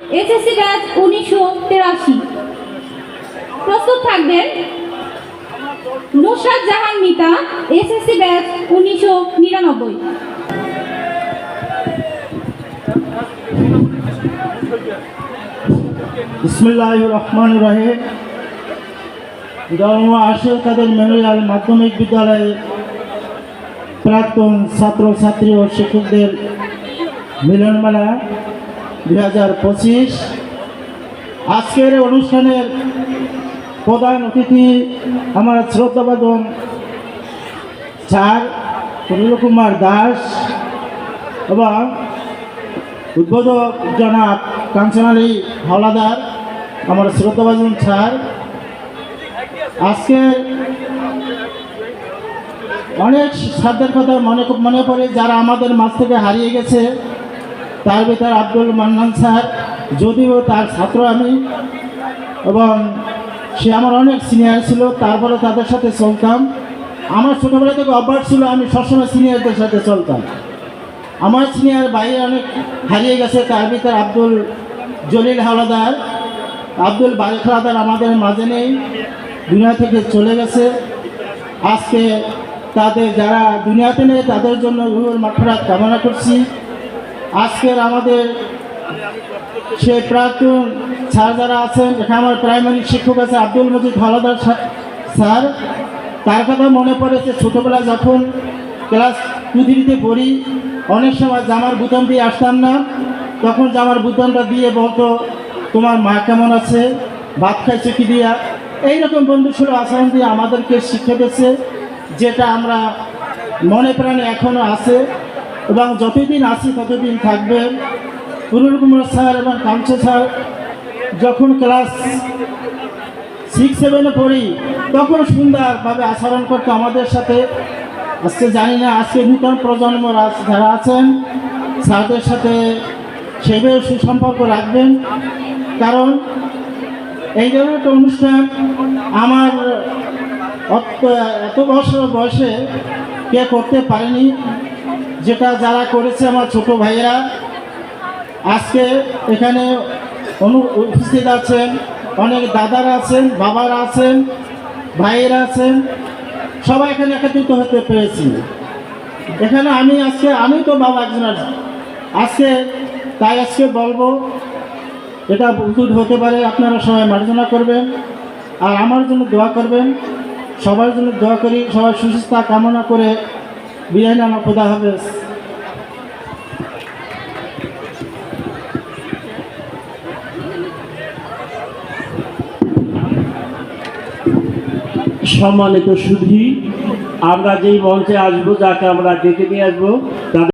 SSC batch উনিশশো তেরাশি। প্রস্তুত থাকবেন। জাহান মিতা, এসএসসি ব্যাচ উনিশশো নিরানব্বই। রহমান মেমোরিয়াল মাধ্যমিক বিদ্যালয়ে প্রাক্তন ছাত্র ছাত্রী ও শিক্ষকদের মিলনমেলা। দুই হাজার পঁচিশ। আজকের অনুষ্ঠানের প্রধান অতিথি আমার শ্রদ্ধাবাদন স্যার সুনীল কুমার দাস এবং উদ্বোধক জনাব কাঞ্চন আলী হাওলাদার, আমার শ্রদ্ধাভাজন স্যার। আজকে অনেক সাধ্যের কথা মনে মনে পড়ে যারা আমাদের মাঝ থেকে হারিয়ে গেছে। তার ভিতরে আব্দুল মান্নান স্যার, যদিও তার ছাত্র আমি, এবং সে আমার অনেক সিনিয়র ছিল, তারপরে তাদের সাথে চলতাম। আমার ছোটোবেলা থেকে অভ্যাস ছিল, আমি সবসময় সিনিয়রদের সাথে চলতাম। আমার সিনিয়র বাইরে অনেক হারিয়ে গেছে, তার ভিতরে আব্দুল জলিল হাওলাদার। আব্দুল বারিক হাওলাদার আমাদের মাঝে নেই, দুনিয়া থেকে চলে গেছে। আজকে তাদের যারা দুনিয়াতে নেই, তাদের জন্য রুহুর মাঠরাত কামনা করছি। আজকের আমাদের সে প্রাক্তন স্যার যারা আছেন, এখানে আমার প্রাইমারি শিক্ষক আছে আব্দুল মজিদ হাওলাদার স্যার- তার কথা মনে পড়েছে ছোটোবেলায় যখন ক্লাস টু থ্রিতে পড়ি, অনেক সময় জামার বুতাম দিয়ে আসতাম না। তখন জামার বুতামটা দিয়ে বলতো, তোমার মা কেমন আছে? ভাত খাইছে কি দিয়া? এইরকম বন্ধু ছিল আচরণ দিয়ে আমাদেরকে শিক্ষা দিয়েছে, যেটা আমরা মনে প্রাণে এখনও আছে। এবং যতদিন আসি ততদিন থাকবে পুরুল কুমার স্যার এবং কাঞ্চ স্যার, যখন ক্লাস সিক্স সেভেনে পড়ি, তখন সুন্দরভাবে আচরণ করতো আমাদের সাথে। আজকে জানি না, আজকে নূতন প্রজন্ম যারা আছেন, স্যারদের সাথে সেভাবে সুসম্পর্ক রাখবেন। কারণ এই ধরনের একটা অনুষ্ঠান আমার এত বছর বয়সে কে করতে পারেনি। যেটা যারা করেছে আমার ছোট ভাইয়েরা, আজকে এখানে অনু, উপস্থিত আছেন, অনেক দাদারা আছেন, বাবারা আছেন, ভাইয়েরা আছেন, সবাই এখানে একত্রিত হতে পেরেছি। এখানে আমি আজকে, আমি তো বাবা একজন আজকে, তাই আজকে বলব, এটা উচিত হতে পারে, আপনারা সবাই মার্জনা করবেন, আর আমার জন্য দোয়া করবেন, সবার জন্য দোয়া করি, সবাই সুস্থতা কামনা করে বিদায় নামা খোদা হাফেজ। সম্মানিত সুধী, আমরা যেই মঞ্চে আসব, যাকে আমরা ডেকে নিয়ে আসব